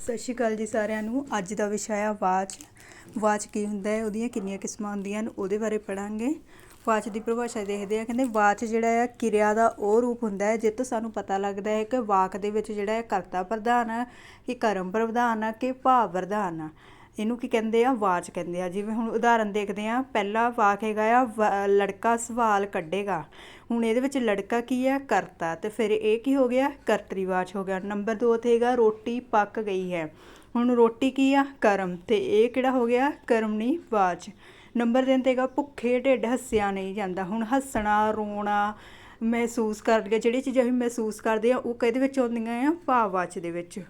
ਸਤਿ ਸ਼੍ਰੀ ਅਕਾਲ ਜੀ ਸਾਰਿਆਂ ਨੂੰ। ਅੱਜ ਦਾ ਵਿਸ਼ਾ ਹੈ ਵਾਚ। ਵਾਚ ਕੀ ਹੁੰਦਾ ਹੈ, ਉਹਦੀਆਂ ਕਿੰਨੀਆਂ ਕਿਸਮਾਂ ਹੁੰਦੀਆਂ ਹਨ, ਉਹਦੇ ਬਾਰੇ ਪੜਾਂਗੇ ਵਾਚ ਦੀ ਪਰਿਭਾਸ਼ਾ ਦੇਖਦੇ ਆ ਕਹਿੰਦੇ ਵਾਚ ਜਿਹੜਾ ਆ ਕਿਰਿਆ ਦਾ ਉਹ ਰੂਪ ਹੁੰਦਾ ਹੈ ਜਿਸ ਤੋਂ ਸਾਨੂੰ ਪਤਾ ਲੱਗਦਾ ਹੈ ਕਿ ਵਾਕ ਦੇ ਵਿੱਚ ਜਿਹੜਾ ਹੈ ਕਰਤਾ ਪ੍ਰਧਾਨ ਆ, ਕਿ ਕਰਮ ਪ੍ਰਧਾਨ ਆ, ਕਿ ਭਾਵ ਪ੍ਰਧਾਨ ਆ। ਇਹਨੂੰ ਕੀ ਕਹਿੰਦੇ ਆ ਵਾਚ ਕਹਿੰਦੇ ਆ। ਜਿਵੇਂ ਹੁਣ ਉਦਾਹਰਨ ਦੇਖਦੇ ਆ, ਪਹਿਲਾ ਵਾਕ ਹੈਗਾ ਆ, ਵ- ਲੜਕਾ ਸਵਾਲ ਕੱਢੇਗਾ। ਹੁਣ ਇਹਦੇ ਵਿੱਚ ਲੜਕਾ ਕੀ ਹੈ ਕਰਤਾ। ਤੇ ਫਿਰ ਇਹ ਕੀ ਹੋ ਗਿਆ? ਕਰਤਰੀਵਾਚ ਹੋ ਗਿਆ। ਨੰਬਰ 2 ਤੇ ਹੈਗਾ, ਰੋਟੀ ਪੱਕ ਗਈ ਹੈ। ਹੁਣ ਰੋਟੀ ਕੀ ਆ? ਕਰਮ। ਤੇ ਇਹ ਕਿਹੜਾ ਹੋ ਗਿਆ? ਕਰਮਣੀ ਵਾਚ। ਨੰਬਰ 3 ਤੇ ਹੈਗਾ, ਭੁੱਖੇ ਢਿੱਡ ਹੱਸਿਆ ਨਹੀਂ ਜਾਂਦਾ। ਹੁਣ ਹੱਸਣਾ, ਰੋਣਾ ਮਹਿਸੂਸ ਕਰਦੇ ਜਿਹੜੀ ਚੀਜ਼ਾਂ ਅਸੀਂ ਮਹਿਸੂਸ ਕਰਦੇ ਆ, ਉਹ ਕਿਹਦੇ ਵਿੱਚ ਆਉਂਦੀਆਂ ਆ? ਭਾਵਵਾਚ ਦੇ ਵਿੱਚ।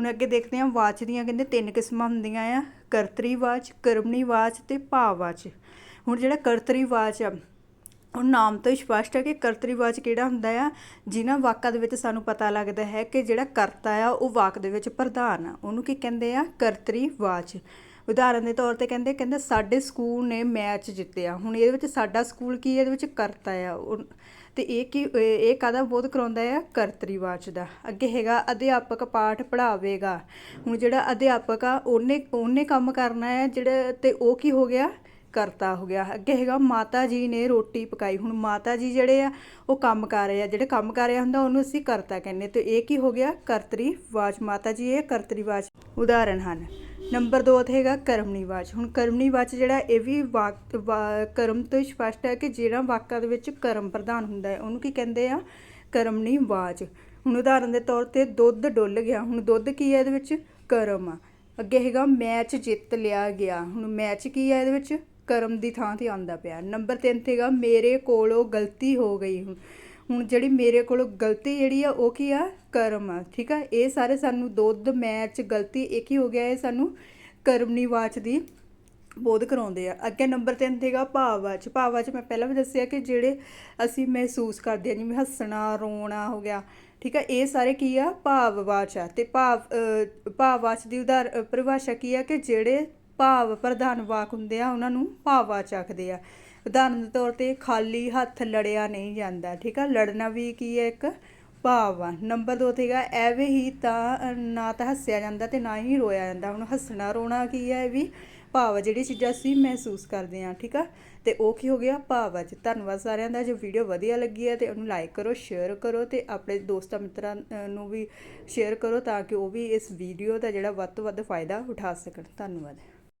ਹੁਣ ਅੱਗੇ ਦੇਖਦੇ ਹਾਂ ਵਾਚ ਦੀਆਂ ਕਹਿੰਦੇ ਤਿੰਨ ਕਿਸਮਾਂ ਹੁੰਦੀਆਂ ਆ, ਕਰਤਰੀ ਵਾਚ, ਕਰਮਣੀ ਵਾਚ ਤੇ ਭਾਵਵਾਚ ਹੁਣ ਜਿਹੜਾ ਕਰਤਰੀ ਵਾਚ ਆ, ਉਹ ਨਾਮ ਤੋਂ ਹੀ ਸਪਸ਼ਟ ਹੈ ਕਿ ਕਰਤਰੀ ਵਾਚ ਕਿਹੜਾ ਹੁੰਦਾ ਆ? ਜਿਨ੍ਹਾਂ ਵਾਕਾਂ ਦੇ ਵਿੱਚ ਸਾਨੂੰ ਪਤਾ ਲੱਗਦਾ ਹੈ ਕਿ ਜਿਹੜਾ ਕਰਤਾ ਆ, ਉਹ ਵਾਕ ਦੇ ਵਿੱਚ ਪ੍ਰਧਾਨ ਆ। ਉਹਨੂੰ ਕੀ ਕਹਿੰਦੇ ਆ? ਕਰਤਰੀ ਵਾਚ। ਉਦਾਹਰਨ ਦੇ ਤੌਰ ਤੇ ਕਹਿੰਦੇ ਕਹਿੰਦੇ ਸਾਡੇ ਸਕੂਲ ਨੇ ਮੈਚ ਜਿੱਤਿਆ। ਹੁਣ ਇਹਦੇ ਵਿੱਚ ਸਾਡਾ ਸਕੂਲ ਕੀ ਹੈ? ਇਹਦੇ ਵਿੱਚ ਕਰਤਾ ਆ। ਉਹ- ਤੇ ਇਹ ਕੀ, ਇਹ ਇਹ ਕਾਹਦਾ ਬੋਧ ਕਰਾਉਂਦਾ ਆ? ਕਰਤਰੀਵਾਚ ਦਾ। ਅੱਗੇ ਹੈਗਾ, ਅਧਿਆਪਕ ਪਾਠ ਪੜ੍ਹਾਵੇਗਾ। ਹੁਣ ਜਿਹੜਾ ਅਧਿਆਪਕ ਆ, ਉਹਨੇ ਉਹਨੇ ਕੰਮ ਕਰਨਾ ਹੈ ਜਿਹੜਾ ਤੇ ਉਹ ਕੀ ਹੋ ਗਿਆ? ਕਰਤਾ ਹੋ ਗਿਆ। ਅੱਗੇ ਹੈਗਾ, ਮਾਤਾ ਜੀ ਨੇ ਰੋਟੀ ਪਕਾਈ। ਹੁਣ ਮਾਤਾ ਜੀ ਜਿਹੜੇ ਆ, ਉਹ ਕੰਮ ਕਰ ਰਹੇ ਆ। ਜਿਹੜੇ ਕੰਮ ਕਰ ਰਿਹਾ ਹੁੰਦਾ, ਉਹਨੂੰ ਅਸੀਂ ਕਰਤਾ ਕਹਿੰਦੇ। ਤੇ ਇਹ ਕੀ ਹੋ ਗਿਆ? ਕਰਤਰੀ ਵਾਚ ਮਾਤਾ ਜੀ ਇਹ ਕਰਤਰੀ ਵਾਚ ਉਦਾਹਰਣ ਹਨ। ਨੰਬਰ 2 ਤੇ ਹੈਗਾ ਕਰਮਣੀ ਵਾਚ ਹੁਣ ਕਰਮਣੀ ਵਾਚ ਜਿਹੜਾ ਇਹ ਵੀ ਵਾਕ, ਵਾ- ਕਰਮ ਤੋਂ ਹੀ ਸਪਸ਼ਟ ਹੈ ਕਿ ਜਿਹੜਾ ਵਾਕਾਂ ਦੇ ਵਿੱਚ ਕਰਮ ਪ੍ਰਧਾਨ ਹੁੰਦਾ ਹੈ, ਉਹਨੂੰ ਕੀ ਕਹਿੰਦੇ ਆ? ਕਰਮਣੀ ਵਾਚ ਹੁਣ ਉਦਾਹਰਨ ਦੇ ਤੌਰ ਤੇ ਦੁੱਧ ਡੁੱਲ ਗਿਆ। ਹੁਣ ਦੁੱਧ ਕੀ ਹੈ ਇਹਦੇ ਵਿੱਚ? ਕਰਮ। ਆ ਅੱਗੇ ਹੈਗਾ ਮੈਚ ਜਿੱਤ ਲਿਆ ਗਿਆ। ਹੁਣ ਮੈਚ ਕੀ ਹੈ ਇਹਦੇ ਵਿੱਚ? ਕਰਮ ਦੀ ਥਾਂ ਤੇ ਆਉਂਦਾ ਪਿਆ। ਨੰਬਰ 3 ਤੇ ਹੈਗਾ ਮੇਰੇ ਕੋਲੋਂ ਗਲਤੀ ਹੋ ਗਈ। ਹੁਣ ਹੁਣ ਜਿਹੜੀ ਮੇਰੇ ਕੋਲੋਂ ਗਲਤੀ ਜਿਹੜੀ ਆ ਉਹ ਕੀ ਆ? ਕਰਮ ਆ ਠੀਕ ਆ? ਇਹ ਸਾਰੇ ਸਾਨੂੰ ਦੁੱਧ ਮੈਚ ਗਲਤੀ ਇੱਕ ਹੀ ਹੋ ਗਿਆ ਇਹ ਸਾਨੂੰ ਕਰਮਨੀ ਵਾਚ ਦੀ ਬੋਧ ਕਰਾਉਂਦੇ ਆ। ਅੱਗੇ ਨੰਬਰ 3 ਤੇ ਹੈਗਾ ਭਾਵਵਾਚ। ਭਾਵਵਾਚ ਮੈਂ ਪਹਿਲਾਂ ਵੀ ਦੱਸਿਆ ਕਿ ਜਿਹੜੇ ਅਸੀਂ ਮਹਿਸੂਸ ਕਰਦੇ ਆ ਜਿਵੇਂ ਹੱਸਣਾ ਰੋਣਾ ਹੋ ਗਿਆ ਠੀਕ ਆ? ਇਹ ਸਾਰੇ ਕੀ ਆ? ਭਾਵਵਾਚ ਆ। ਤੇ ਭਾਵ ਅ, ਭਾਵਵਾਚ ਦੀ ਉਦਾਹਰ ਪਰਿਭਾਸ਼ਾ ਕੀ ਆ? ਕਿ ਜਿਹੜੇ ਭਾਵ ਪ੍ਰਧਾਨ ਵਾਕ ਹੁੰਦੇ ਆ ਉਹਨਾਂ ਨੂੰ ਭਾਵਵਾਚ ਆਖਦੇ ਆ। ਉਦਾਹਰਨ ਦੇ ਤੌਰ ਤੇ ਖਾਲੀ ਹੱਥ ਲੜਿਆ ਨਹੀਂ ਜਾਂਦਾ ਠੀਕ ਆ? ਲੜਨਾ ਵੀ ਕੀ ਹੈ ਇੱਕ? ਭਾਵ ਆ। ਨੰਬਰ 2 ਤੇ ਐਵੇਂ ਹੀ ਤਾਂ ਨਾ ਤਾਂ ਹੱਸਿਆ ਜਾਂਦਾ ਤੇ ਨਾ ਹੀ ਰੋਇਆ ਜਾਂਦਾ। ਹੁਣ ਹੱਸਣਾ ਰੋਣਾ ਕੀ ਹੈ? ਇਹ ਵੀ ਭਾਵ ਆ, ਜਿਹੜੀ ਚੀਜ਼ਾਂ ਅਸੀਂ ਮਹਿਸੂਸ ਕਰਦੇ ਹਾਂ ਠੀਕ ਆ? ਤੇ ਉਹ ਕੀ ਹੋ ਗਿਆ? ਭਾਵ ਅੱਜ ਧੰਨਵਾਦ ਸਾਰਿਆਂ ਦਾ। ਜੇ ਵੀਡੀਓ ਵਧੀਆ ਲੱਗੀ ਹੈ ਤੇ ਉਹਨੂੰ ਲਾਈਕ ਕਰੋ ਸ਼ੇਅਰ ਕਰੋ ਤੇ ਆਪਣੇ ਦੋਸਤਾਂ ਮਿੱਤਰਾਂ ਨੂੰ ਵੀ ਸ਼ੇਅਰ ਕਰੋ ਤਾਂ ਕਿ ਉਹ ਵੀ ਇਸ ਵੀਡੀਓ ਦਾ ਜਿਹੜਾ ਵੱਧ ਤੋਂ ਵੱਧ ਫਾਇਦਾ ਉਠਾ ਸਕਣ। ਧੰਨਵਾਦ।